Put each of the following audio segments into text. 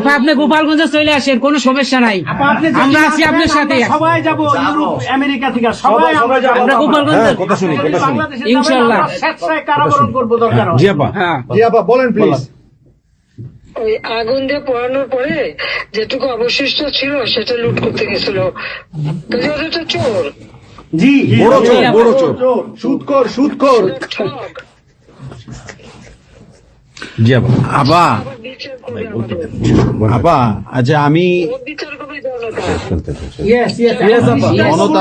আপা আপনি গোপালগঞ্জে চলে আসেন কোনো সমস্যা নাই। আমরা আছি আপনার সাথে। সবাই যাব ইউরোপ আমেরিকা থেকে সবাই আমরা যাব। আমরা গোপালগঞ্জ। হ্যাঁ, কথা শুনি কথা শুনি। ইনশাআল্লাহ। স্বেচ্ছায় কারাবরণ করব দরকার জি আপা হ্যাঁ। জি আপা বলেন। প্লিজ ওই আগুন দিয়ে পোড়ানোর পরে যেটুকু অবশিষ্ট ছিল সেটা লুট করতে গেছিল। চোর। জি বড় চোর বড় চোর। সুদখোর ঠক জি আপা। আপা আচ্ছা আমি জনতা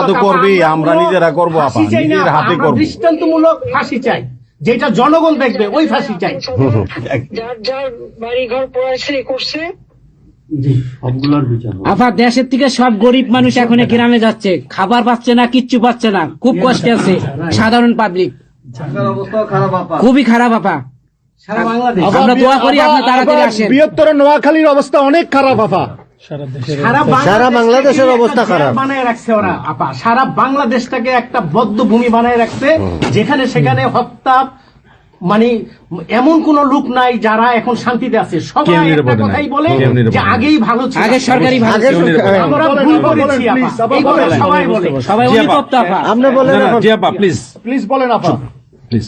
আমরা তো নিজেরা করব আপা, নিজের হাতে করব। দৃষ্টান্তমূলক ফাঁসি চাই। যেটা জনগণ দেখবে ওই ফাঁসি চাই। যার যার বাড়ি ঘর পড়াইছে করছে দেশের থেকে সব গরিব মানুষ এখন গ্রামে যাচ্ছে। খাবার পাচ্ছে না কিচ্ছু পাচ্ছে না। খুব কষ্টে আছে। সাধারণ পাবলিক খুবই খারাপ আপা। আমরা দোয়া করি আপনি তাড়াতাড়ি আসেন। বৃহত্তর নোয়াখালীর অবস্থা অনেক খারাপ আপা। সারা বাংলাদেশের অবস্থা খারাপ। বানায় রাখছে ওরা আপা। সারা বাংলাদেশটাকে একটা বদ্ধ ভূমি বানায় রাখছে যেখানে সেখানে হত্যা মানে এমন কোন লোক নাই যারা এখন শান্তিতে আছে। সবাই একটা কথাই বলে যে আগেই ভালো ছিল। আগে সরকারি ভালো আমরা ভুল করেছি। সবাই বলে। আপনি বলেন আপা প্লিজ প্লিজ বলেন আপা। প্লিজ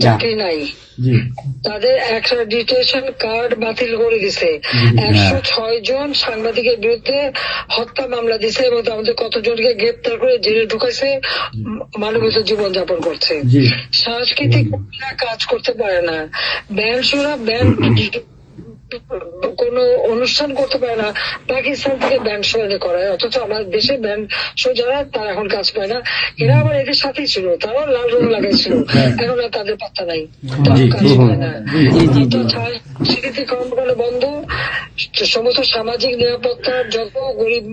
চাকরি নাই। তাদের তাদের ডিটেশন কার্ড বাতিল করে দিছে। একশো ছয় জন সাংবাদিকের বিরুদ্ধে হত্যা মামলা দিছে এবং আমাদের কতজনকে গ্রেপ্তার করে জেলে ঢুকাইছে মানবিত জীবন যাপন করছে। সাংস্কৃতিক কাজ করতে পারে না। ব্যান্ড সুরা ব্যান্ড কোন অনুষ্ঠান করতে পারে না পাকিস্তান থেকে ব্যান্ড শো করায়। অথচ আমাদের দেশে ব্যান্ড শো যারা তারা এখন কাজ পায় না। এরা আবার এদের সাথেই ছিল তারাও লাল রং লাগাইছিল এখন আর তাদের পাত্তা নাই। কর্মকাণ্ড বন্ধ সমস্ত সামাজিক নিরাপত্তার যত গরিব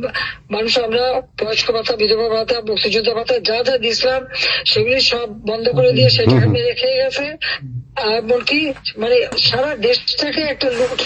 মানুষ আমরা বয়স্ক ভাতা বিধবা ভাতা মুক্তিযোদ্ধা ভাতা যা যা দিয়েছিলাম সেগুলি সব বন্ধ করে দিয়ে সেটা মেরে খেয়ে গেছে। এমনকি মানে সারা দেশটাকে একটা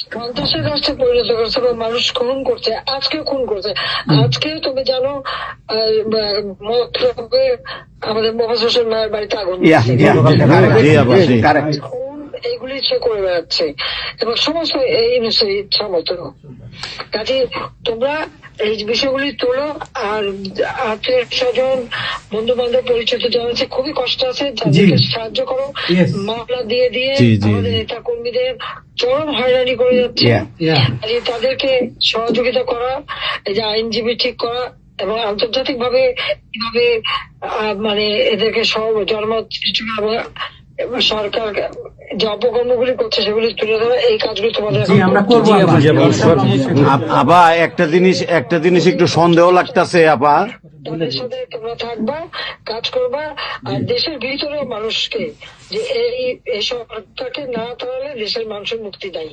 সন্ত্রাসের রাষ্ট্রে পরিণত করছে বা মানুষ খুন করছে আজকে খুন করছে। আজকে তুমি জানো আমাদের মহাশোষের মায়ের বাড়িতে আগুন এইগুলি সে করে বেড়াচ্ছে। এবং সমস্ত এই বিষয়ে ইচ্ছা মতো কাজে তোমরা এই বিষয়গুলি তোলো আর আত্মীয় স্বজন বন্ধু বান্ধব পরিচিত যারা আছে খুবই কষ্ট আছে তাদেরকে সাহায্য করো. মামলা দিয়ে দিয়ে আমাদের নেতা কর্মীদের চরম হয়রানি করে যাচ্ছে। তাদেরকে সহযোগিতা করা এই যে আইনজীবী ঠিক করা এবং আন্তর্জাতিক ভাবে কীভাবে মানে এদেরকে সব জন্ম সরকার যে অপকর্মগুলি করছে সেগুলি তুলে ধরা এই কাজগুলি তোমাদের আমরা করব আপা। একটা জিনিস একটা জিনিস একটু সন্দেহ লাগতাছে আপা। তাদের সাথে তোমরা থাকবা কাজ করবা আর দেশের ভিতরে মানুষকে যে এই এই সরকারকে না তাহলে দেশের মানুষের মুক্তি দেয়।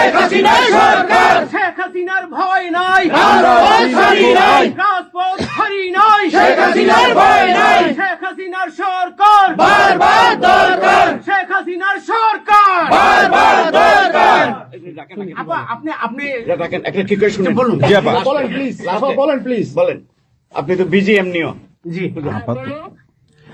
শেখ হাসিনার সরকার। শেখ হাসিনার ভয় নাই। নাই। রাজপথ ছাড়ি নাই। শেখ হাসিনার ভয় নাই। শেখ হাসিনার সরকার। বারবার দরকার। শেখ হাসিনার সরকার। বারবার দরকার। আপা আপনি আপনি রাখেন, একটা ঠিক করে শুনুন। বলুন। জি আপা। বলেন প্লিজ বলেন প্লিজ বলেন। আপনি তো বিজি এমনিও জি।